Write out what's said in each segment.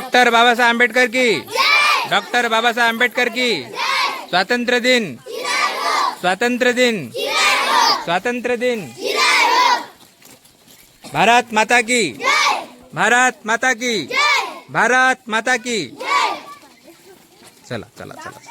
Doctor Babasaheb Ambedkar की. Doctor Babasaheb Ambedkar की. स्वातंत्र्य दिन. स्वातंत्र्य दिन. स्वातंत्र्य दिन. भारत माता की. भारत माता की. भारत माता की. चला चला चला.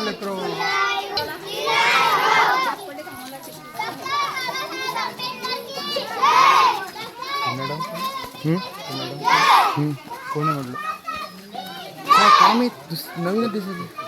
लेकरो मॅडम? कोण आहे म्हटलं? काम आहे दुस- नवीनच दिसत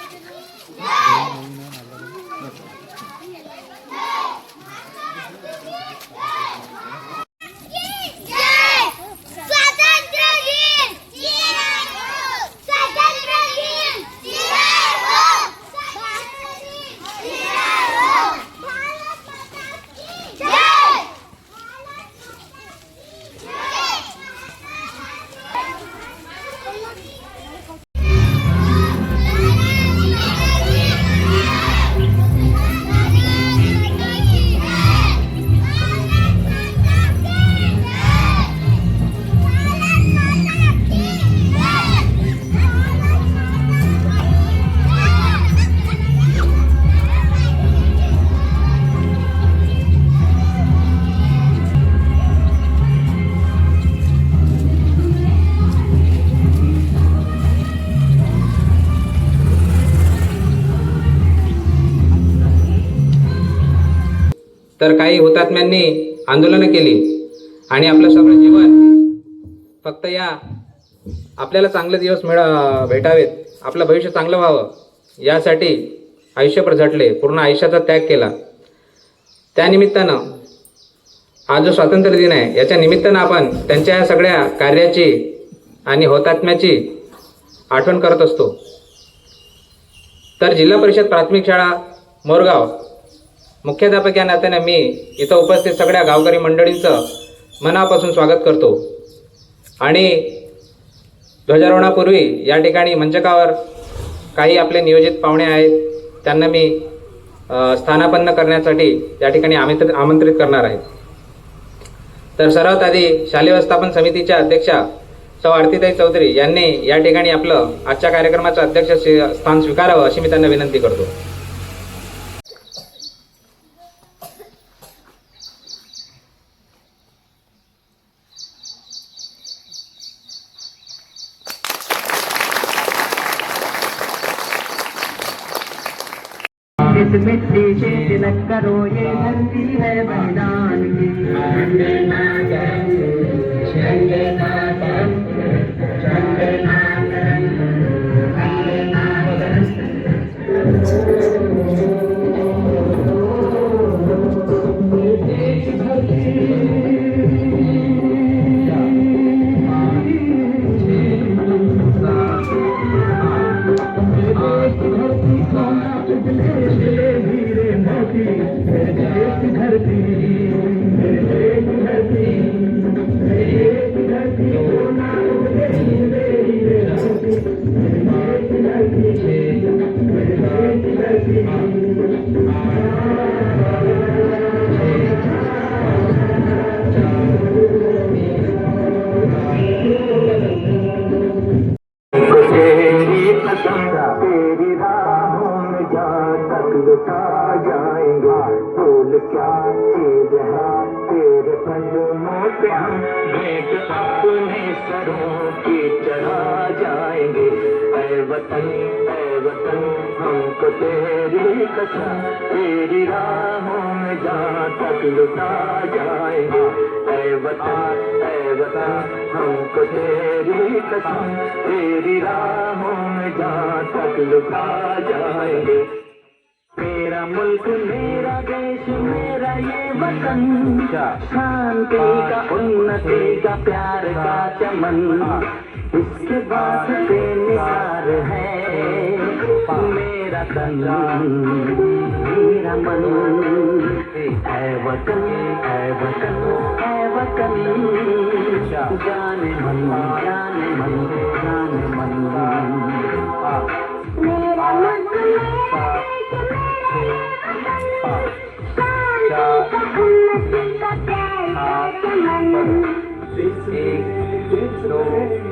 हुतात्म्यांनी आंदोलनं केली आणि आपलं सगळं जीवन फक्त या आपल्याला चांगले दिवस मिळा भेटावेत आपलं भविष्य चांगलं व्हावं यासाठी आयुष्यभर झटले पूर्ण आयुष्याचा त्याग केला. त्यानिमित्तानं आज जो स्वातंत्र्य दिन आहे याच्या निमित्तानं आपण त्यांच्या या सगळ्या कार्याची आणि होतात्म्याची आठवण करत असतो. तर जिल्हा परिषद प्राथमिक शाळा मोरगाव मुख्याध्यापक या नात्याने मी इथं उपस्थित सगळ्या गावकरी मंडळींचं मनापासून स्वागत करतो. आणि ध्वजारोहणापूर्वी या ठिकाणी मंचकावर काही आपले नियोजित पाहुणे आहेत. त्यांना मी स्थानापन्न करण्यासाठी या ठिकाणी आमंत्रित आमंत्रित करणार आहे. तर सर्वात आधी शालेय व्यवस्थापन समितीच्या अध्यक्षा सौ आरतीताई चौधरी यांनी या ठिकाणी आपलं आजच्या कार्यक्रमाचं अध्यक्ष स्थान स्वीकारावं अशी मी त्यांना विनंती करतो. करो ये हमको तेरी कसम तेरी राहों में जा तक लुटा जाएँगे। ऐ वतन ऐ वतन हमको तेरी कसम तेरी राहों में जा तक लुटा जाएँगे। मेरा मुल्क मेरा देश मेरा ये वतन शांति का उन्नति का प्यार का चमन। इसके वास्ते निसार है। मेरा तन मेरा मन। है वतन है वतन है वतन। जाने मन जाने मन जाने मन। मेरा मुल्क मेरा देश मेरा ये वतन शांति का उन्नति का प्यार का चमन थोड़ी सी धूल मेरी धरती की मेरे वतन की थोड़ी सी धूल मेरी धरती की मेरे वतन की थोड़ी सी खुशबू आई दे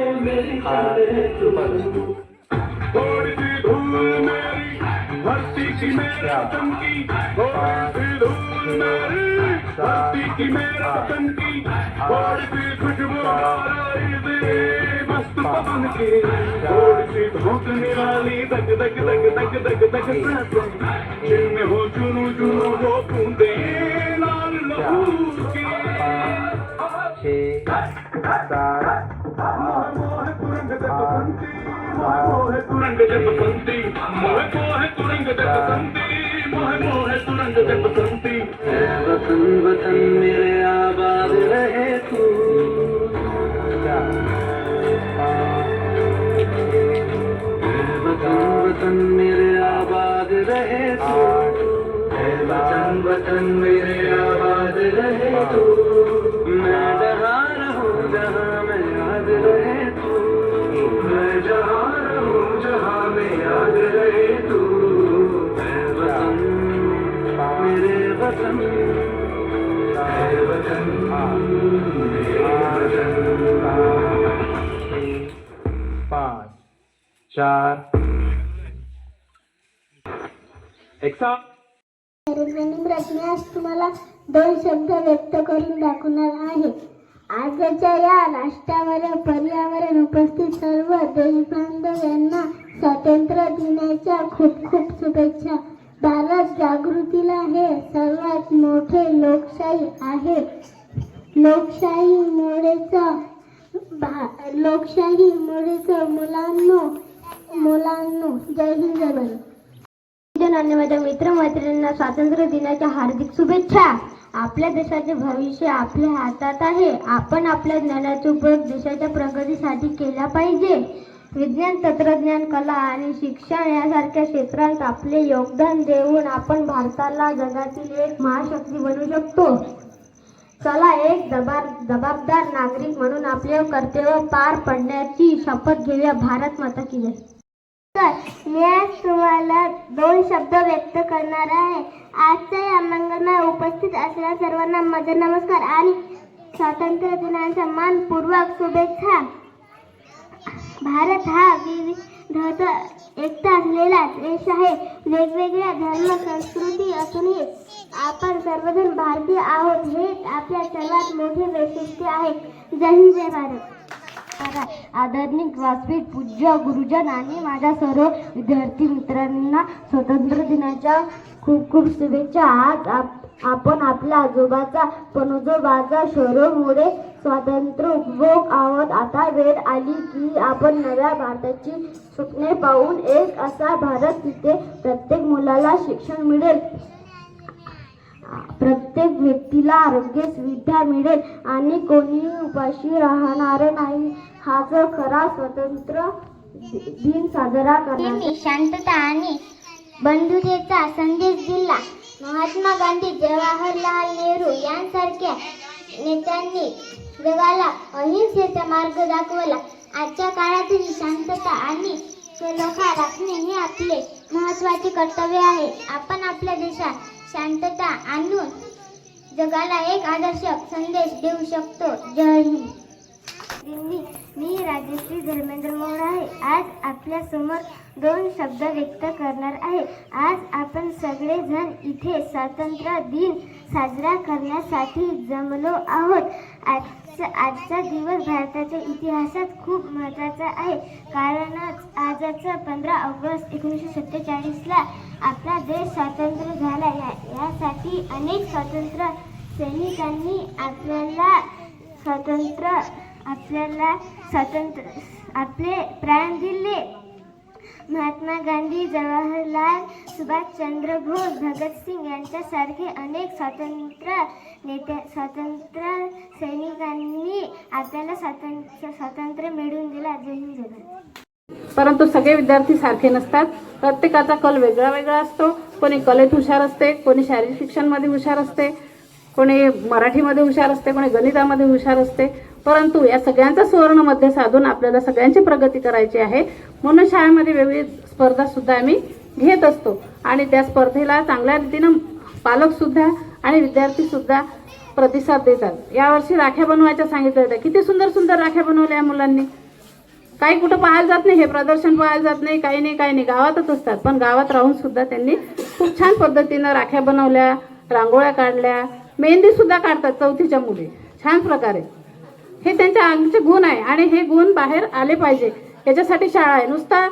जिनमें हो चुनू चुनू वो बूंदे लाल लहू के छः सात मोहे तुरंग दे बसंती मोहे मोहे तुरंग दे बसंती मोहे मोहे तुरंग दे बसंती वतन वतन मेरे आबाद रहे तू वतन वतन मेरे आबाद रहे तू वतन वतन मेरे आबाद रहे तू एक साथ मी आज तुम्हाला दोन शब्द व्यक्त करून दाखवणार आहे. आजच्या या राष्ट्रावर पर्यावरण उपस्थित सर्व देशबांधव यांना स्वातंत्र्य दिनाच्या खूप खूप शुभेच्छा. भारत जागृतीला हे सर्वात मोठे लोकशाही आहे. लोकशाहीमुळेच भा- लोकशाहीमुळेच मुलांनो मुलांनो जय हिंद जय भारत. नाणे माझ्या मित्रमैत्रिणींना स्वातंत्र्य दिनाच्या हार्दिक शुभेच्छा. आपल्या देशाचे भविष्य आपल्या हातात आहे. आपण आपल्या ज्ञानाचा उपयोग देशाच्या प्रगतीसाठी केला पाहिजे. विज्ञान तंत्रज्ञान कला आणि शिक्षण यासारख्या क्षेत्रात आपले योगदान देऊन आपण भारताला जगातील एक महाशक्ती बनवू शकतो. चला एक जबाब जबाबदार नागरिक म्हणून आपले कर्तव्य पार पडण्याची शपथ घेऊया. भारत माता की जय. मी आज तुम्हाला दोन शब्द व्यक्त करणार आहे. आजच्या या मंगलमय उपस्थित असलेल्या सर्वांना माझा नमस्कार आणि स्वातंत्र्य दिनाच्या मानपूर्वक शुभेच्छा. भारत हा विविधता एकता असलेला देश आहे. वेगवेगळ्या धर्म संस्कृती असूनही आपण सर्वजण भारतीय आहोत. हे आपल्या सर्वात मोठे वैशिष्ट्य आहे. जय हिंद जय भारत. आदरणीय व्यासपीठ पूज्य गुरुजन आणि माझ्या सर्व विद्यार्थी मित्रांना स्वातंत्र्य दिनाच्या खूप खूप शुभेच्छा. आज आपण आपल्या आजोबाचा पणजोबाचा शरोमुळे स्वातंत्र्य उपभोग आहोत. आता वेळ आली की आपण नव्या भारताची स्वप्ने पाहून एक असा भारत तिथे प्रत्येक मुलाला शिक्षण मिळेल. प्रत्येक व्यक्तीला आरोग्य सुविधा मिळेल आणि कोणी उपाशी राहणार नाही. हा जो खरा स्वतंत्र दिन साजरा करणार शांतता आणि बंधुतेचा संदेश दिला. महात्मा गांधी जवाहरलाल नेहरू यांसारख्या नेत्यांनी जगाला अहिंसेचा मार्ग दाखवला. आजच्या काळातही शांतता आणि सलोखा राखणे हे आपले महत्त्वाचे कर्तव्य आहे. आपण आपल्या देशात शांतता आणून जगाला एक आदर्शक संदेश देऊ शकतो. जय हिंद. मी मी राजश्री धर्मेंद्र मोर आहे. आज आपल्यासमोर दोन शब्द व्यक्त करणार आहे. आज आपण सगळेजण इथे स्वातंत्र्य दिन साजरा करण्यासाठी जमलो आहोत. आजचा आजचा दिवस भारताच्या इतिहासात खूप महत्त्वाचा आहे. कारणच आजचा पंधरा ऑगस्ट एकोणीसशे सत्तेचाळीसला आपला देश स्वतंत्र झाला. या यासाठी अनेक स्वातंत्र्य सैनिकांनी आपल्याला स्वातंत्र्य आपल्याला स्वातंत्र्य आपले प्राण दिले. महात्मा गांधी जवाहरलाल सुभाषचंद्र बोस भगतसिंग यांच्यासारखे अनेक स्वातंत्र्य नेते स्वातंत्र्य सैनिकांनी आपल्याला स्वातंत्र्य स्वातंत्र्य मिळवून दिला. जय हिंद परंतु सगळे विद्यार्थी सारखे नसतात. प्रत्येकाचा कल वेगळा वेगळा असतो. कोणी कलेत हुशार असते कोणी शारीरिक शिक्षणमध्ये हुशार असते कोणी मराठीमध्ये हुशार असते कोणी गणितामध्ये हुशार असते. परंतु या सगळ्यांचा सुवर्णमध्ये साधून आपल्याला सगळ्यांची प्रगती करायची आहे. म्हणून शाळेमध्ये विविध स्पर्धासुद्धा आम्ही घेत असतो. आणि त्या स्पर्धेला चांगल्या रीतीनं पालकसुद्धा आणि विद्यार्थीसुद्धा प्रतिसाद देतात. यावर्षी राख्या बनवायच्या सांगितलं होत्या. किती सुंदर सुंदर राख्या बनवल्या या मुलांनी. काही कुठं पाहायला जात नाही हे प्रदर्शन पाहायला जात नाही काही नाही काही नाही. गावातच असतात. पण गावात राहून सुद्धा त्यांनी खूप छान पद्धतीनं राख्या बनवल्या रांगोळ्या काढल्या. मेहंदी सुद्धा काढतात चौथीच्या मुली. छान प्रकारे. हे त्यांच्या अंगचे गुण आहे आणि हे गुण बाहेर आले पाहिजे. याच्यासाठी शाळा आहे. नुसता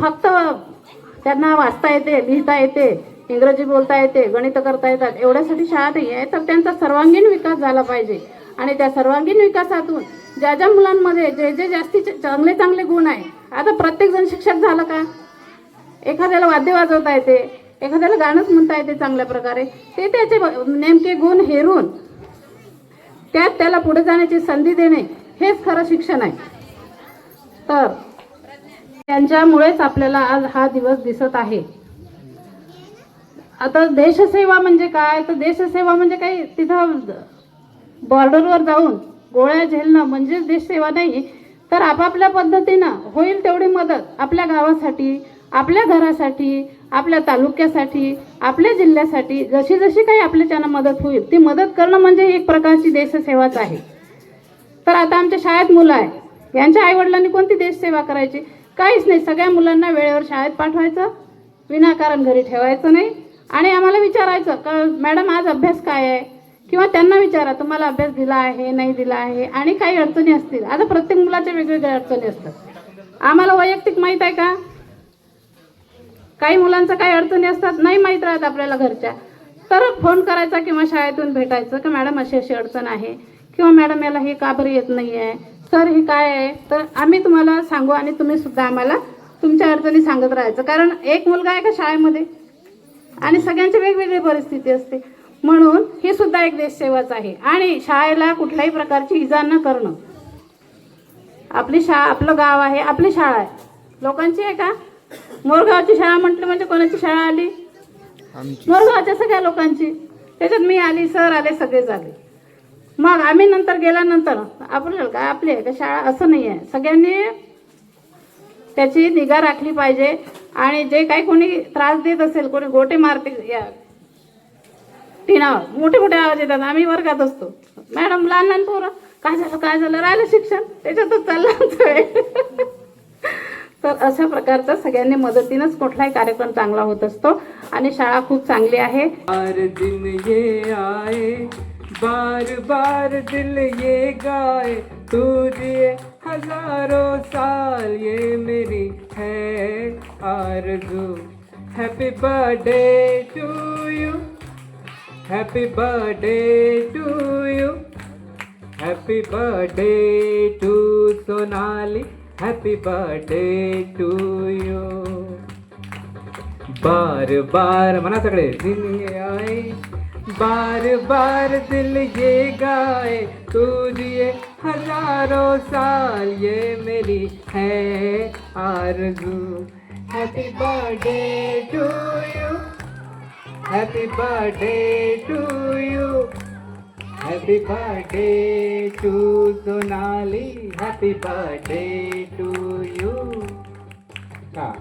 फक्त त्यांना वाचता येते लिहिता येते इंग्रजी बोलता येते गणित करता येतात. एवढ्यासाठी शाळा नाही आहे. तर त्यांचा सर्वांगीण विकास झाला पाहिजे. आणि त्या सर्वांगीण विकासातून ज्या ज्या मुलांमध्ये जे जे जास्तीचे चांगले चांगले गुण आहे आता प्रत्येकजण शिक्षक झालं का? एखाद्याला वाद्य वाजवता येते एखाद्याला गाणंच म्हणता येते चांगल्या प्रकारे. ते त्याचे नेमके गुण हेरून त्यात त्याला पुढे जाण्याची संधी देणे हेच खरं शिक्षण आहे. तर त्यांच्यामुळेच आपल्याला आज हा दिवस दिसत आहे. आता देशसेवा म्हणजे काय? तर देशसेवा म्हणजे काही तिथं बॉर्डरवर जाऊन गोळ्या झेलणं म्हणजेच देशसेवा नाही तर आपापल्या पद्धतीनं होईल तेवढी मदत आपल्या गावासाठी आपल्या घरासाठी आपल्या तालुक्यासाठी आपल्या जिल्ह्यासाठी जशी जशी काही आपल्याच्यानं मदत होईल. ती मदत करणं म्हणजे एक प्रकारची देशसेवाच आहे. तर आता आमच्या शाळेत मुलं आहे. यांच्या आईवडिलांनी कोणती देशसेवा करायची? काहीच नाही. सगळ्या मुलांना वेळेवर शाळेत पाठवायचं विनाकारण घरी ठेवायचं नाही. आणि आम्हाला विचारायचं का मॅडम आज अभ्यास काय आहे? किंवा त्यांना विचारा तुम्हाला अभ्यास दिला आहे नाही दिला आहे आणि काही अडचणी असतील. आता प्रत्येक मुलाच्या वेगवेगळ्या अडचणी असतात. आम्हाला वैयक्तिक माहीत आहे का? काही मुलांचं काही अडचणी असतात नाही माहीत राहत आपल्याला घरच्या. तर फोन करायचा किंवा शाळेतून भेटायचं की मॅडम अशी अशी अडचण आहे? किंवा मॅडम याला हे का बरं येत नाही आहे सर हे काय आहे? तर आम्ही तुम्हाला सांगू आणि तुम्ही सुद्धा आम्हाला तुमच्या अडचणी सांगत राहायचं. कारण एक मुलगा आहे का शाळेमध्ये? आणि सगळ्यांची वेगवेगळी परिस्थिती असते. म्हणून ही सुद्धा एक देशसेवाच आहे. आणि शाळेला कुठल्याही प्रकारची इजा न करणं. आपली शाळा आपलं गाव आहे आपली शाळा आहे. लोकांची आहे का? मोरगावची शाळा म्हटलं म्हणजे कोणाची शाळा आली? मोरगावच्या सगळ्या लोकांची. त्याच्यात मी आली सर आले सगळेच आले मग आम्ही नंतर गेल्यानंतर आपल्याला काय आपली आहे का शाळा? असं नाही आहे. सगळ्यांनी त्याची निगा राखली पाहिजे. आणि जे काही कोणी त्रास देत असेल कोणी गोटे मारते या टिनावर मोठे मोठे आवाज येतात आम्ही वर्गात असतो. मॅडम लहान लहान पोरं काय झालं काय झालं? राहिलं शिक्षण त्याच्यातच चाललं तर अशा प्रकारचा सगळ्यांनी मदतीनंच कुठलाही कार्यक्रम चांगला होत असतो आणि शाळा खूप चांगली आहे. बार दिन ये आए बार बार दिल ये गाए तू दिए हजारों साल ये मेरी है आरज़ू. Happy birthday to you happy birthday to you happy birthday to Sonali happy birthday to you बार बार म्हणा सगळे दिल आए। बार बार दिल ये गाए। तू दिए हज़ारों साल ये मेरी है आरज़ू। Happy birthday to you Happy birthday to you. Happy birthday to Sonali. Happy birthday to you. Ah.